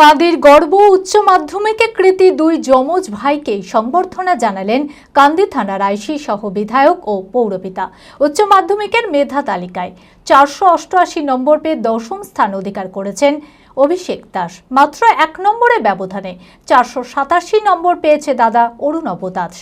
কাদের গর্ব উচ্চ মাধ্যমিকে কৃতি দুই যমজ ভাইকে সংবর্ধনা জানালেন কান্দি থানার আইসি সহ বিধায়ক ও পৌরপিতা। উচ্চ মাধ্যমিকের মেধা তালিকায় চারশো অষ্টআশি নম্বর পেয়ে দশম স্থান অধিকার করেছেন অভিষেক দাস। মাত্র এক নম্বরে ব্যবধানে চারশো সাতাশি নম্বর পেয়েছে দাদা অরুণব দাস।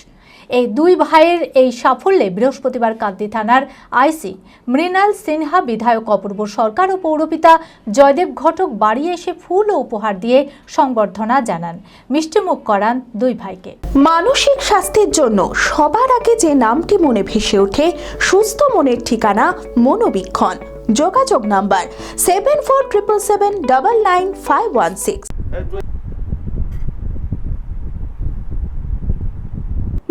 এই দুই ভাইয়ের এই সাফল্যে বৃহস্পতিবার কান্দি থানার আইসি মৃণাল সিনহা, বিধায়ক অপূর্ব সরকার ও পৌরপিতা জয়দেব ঘটক বাড়ি এসে ফুল ও উপহার দিয়ে সংবর্ধনা জানান। মিষ্টিমুখ করান দুই ভাইকে। মানসিক স্বাস্থ্যের জন্য সবার আগে যে নামটি মনে ভেসে ওঠে, সুস্থ মনের ঠিকানা মনোবীক্ষণ। যোগাযোগ number seven four triple seven double nine five one six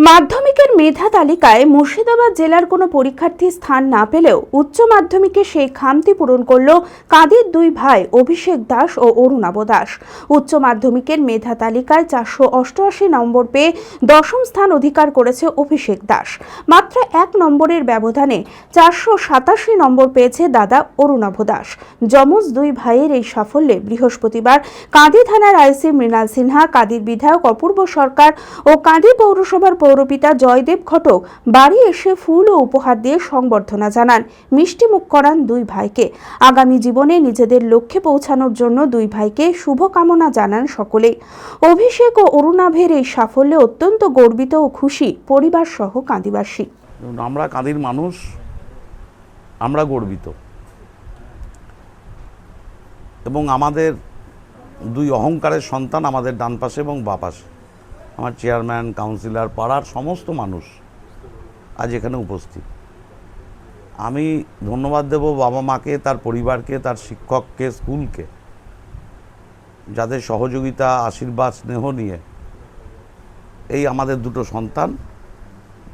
মাধ্যমিকের মেধা তালিকায় মুর্শিদাবাদ জেলার কোনো পরীক্ষার্থী স্থান না পেলেও উচ্চ মাধ্যমিকে সেই খামতি পূরণ করল কাঁদির দুই ভাই অভিষেক দাস ও অরুণাব দাস। উচ্চ মাধ্যমিকের মেধা তালিকায় চারশো অষ্টআশি নম্বর পেয়ে দশম স্থান অধিকার করেছে অভিষেক দাস। মাত্র এক নম্বরের ব্যবধানে চারশো সাতাশি নম্বর পেয়েছে দাদা অরুণাভ দাস। যমজ দুই ভাইয়ের এই সাফল্যে বৃহস্পতিবার কাঁদি থানার আইসি মৃণাল সিনহা কাদির বিধায়ক অপূর্ব সরকার ও কাঁদি পৌরসভার পৌরপিতা জয়দেব ঘটক বাড়ি এসে ফুল ও উপহার দিয়ে সংবর্ধনা জানান। মিষ্টিমুখ করান দুই ভাইকে। আগামী জীবনে নিজেদের লক্ষ্যে পৌঁছানোর জন্য দুই ভাইকে শুভকামনা জানান সকলেই। অভিষেক ও অরুণাভের এই সাফল্যে অত্যন্ত গর্বিত ও খুশি পরিবার সহ কাঁদিবাসী আমরা কাঁদির মানুষ, আমরা গর্বিত। এবং আমাদের দুই অহংকারের সন্তান আমাদের ডান পাশে এবং বা পাশে। আমার চেয়ারম্যান, কাউন্সিলর পাড়ার সমস্ত মানুষ আজ এখানে উপস্থিত। আমি ধন্যবাদ দেব বাবা মাকে, তার পরিবারকে, তার শিক্ষককে, স্কুলকে, যাদের সহযোগিতা, আশীর্বাদ, স্নেহ নিয়ে এই আমাদের দুটো সন্তান,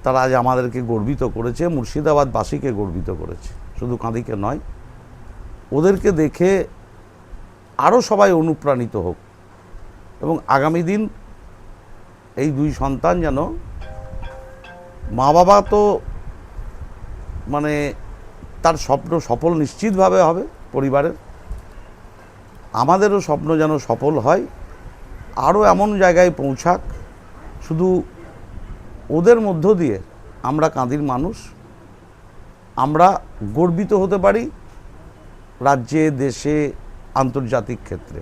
তারা আজ আমাদেরকে গর্বিত করেছে, মুর্শিদাবাদবাসীকে গর্বিত করেছে। শুধু কাঁদিকে নয়, ওদেরকে দেখে আরও সবাই অনুপ্রাণিত হোক এবং আগামী দিন এই দুই সন্তান যেন মা বাবা তো মানে তার স্বপ্ন সফল নিশ্চিতভাবে হবে পরিবারের। আমাদেরও স্বপ্ন যেন সফল হয়, আরও এমন জায়গায় পৌঁছাক। শুধু ওদের মধ্য দিয়ে আমরা কাঁদির মানুষ, আমরা গর্বিত হতে পারি রাজ্যে, দেশে, আন্তর্জাতিক ক্ষেত্রে।